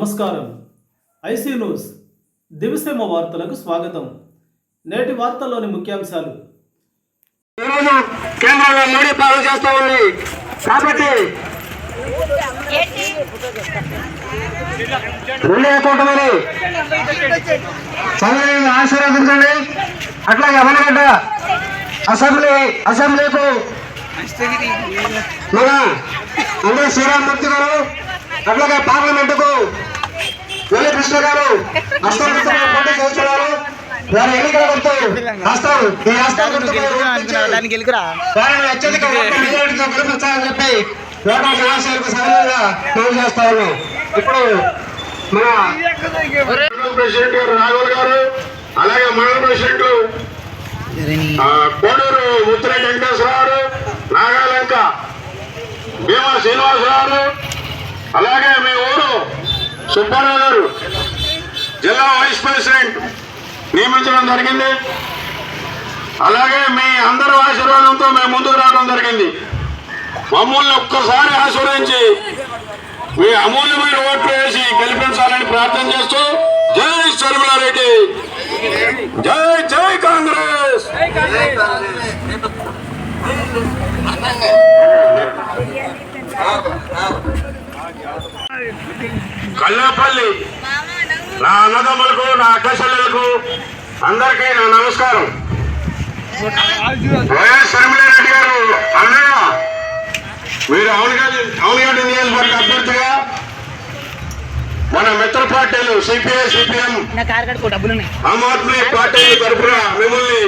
నమస్కారం. IC news. దివిసేమ వార్తలకు స్వాగతం. నేటి వార్తల్లోని ముఖ్యాంశాలు. ఈరోజు కేంద్రంలో మోడీ పాలన చేస్తా ఉంది. కాబట్టి రెండే కూటమిని చంద్రబాబు ఆశీర్వదించండి అట్లాగే అవనగడ్డ అసెంబ్లీ అసెంబ్లీకు మన అందరూ శ్రీరామూర్తి గారు అట్లాగే పార్లమెంటుకు వెల్లి కృష్ణ గారు వారి ఎన్నికల గుర్తు ఈ దానికి వెళ్ళిరా వారిని అత్యధిక గెలిపించాలని చెప్పి ఉన్నాం. ఇప్పుడు మన ప్రెసిడెంట్ గారు గారు అలాగే మండల ప్రెసిడెంట్ ఆ, కోడూరు ముత్తిరెడ్డి వెంకటేశ్వరరావు గారు, నాగాలంక భీమా శ్రీనివాసరావు గారు, అలాగే మీ ఊరు సుబ్బారావు గారు జిల్లా వైస్ ప్రెసిడెంట్ నియమించడం జరిగింది. అలాగే మీ అందరి ఆశీర్వాదంతో మేము ముందుకు రావడం జరిగింది. మమ్మల్ని ఒక్కసారి ఆశీర్వదించి మీ అమూల్యమైన ఓట్లు వేసి గెలిపించాలని ప్రార్థన చేస్తూ జై శర్మిలారెడ్డి జై జై కాంగ్రెస్. కల్లాపల్లి. నా అన్నదమ్ములకు నా అక్కచెల్లెలకు అందరికీ నా నమస్కారం. వైఎస్ శర్మిలారెడ్డి గారు అన్నయ్య మీరు అవునుగడ్డి అవునుగడ్డి నియోజకవర్గ అభ్యర్థిగా మన మిత్ర పార్టీలు CPI CPM Aam Aadmi party తరఫున మిమ్మల్ని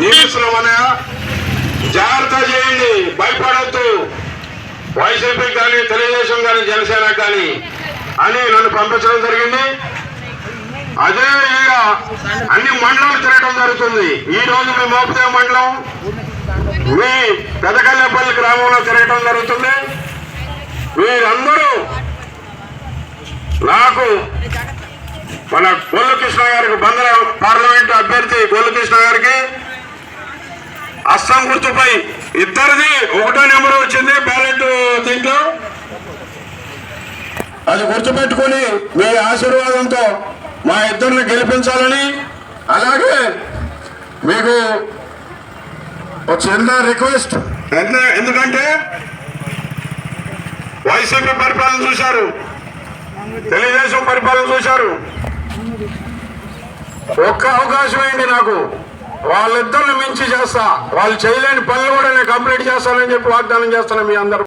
నియమిస్తున్నామన్నా. జాగ్రత్త చేయండి భయపడద్దు. వైసీపీ కానీ తెలుగుదేశం కానీ జనసేన కానీ అని నన్ను పంపించడం జరిగింది. అదే విధంగా అన్ని మండలాలు తిరగడం జరుగుతుంది. ఈ రోజు మీ మోపదేవ మండలం మీ పెదకల్లెపల్లి గ్రామంలో తిరగడం జరుగుతుంది. వీరందరూ నాకు మన గొల్లు కృష్ణ గారికి బందర పార్లమెంట్ అభ్యర్థి గొల్లు కృష్ణ గారికి అస్సాం గుర్తుపై ఇద్దరిది ఒకటో నెంబర్ వచ్చింది. అది గుర్తుపెట్టుకుని మీ ఆశీర్వాదంతో మా ఇద్దరిని గెలిపించాలని అలాగే మీకు ఒక చిన్న రిక్వెస్ట్. ఎందుకంటే వైసీపీ పరిపాలన చూశారు. తెలుగుదేశం పరిపాలన చూశారు. ఒక్క అవకాశం ఏంటి నాకు? వాళ్ళిద్దరిని మించి చేస్తా. వాళ్ళు చేయలేని పనులు కూడా నేను కంప్లీట్ చేస్తానని చెప్పి వాగ్దానం చేస్తాను మీ అందరూ.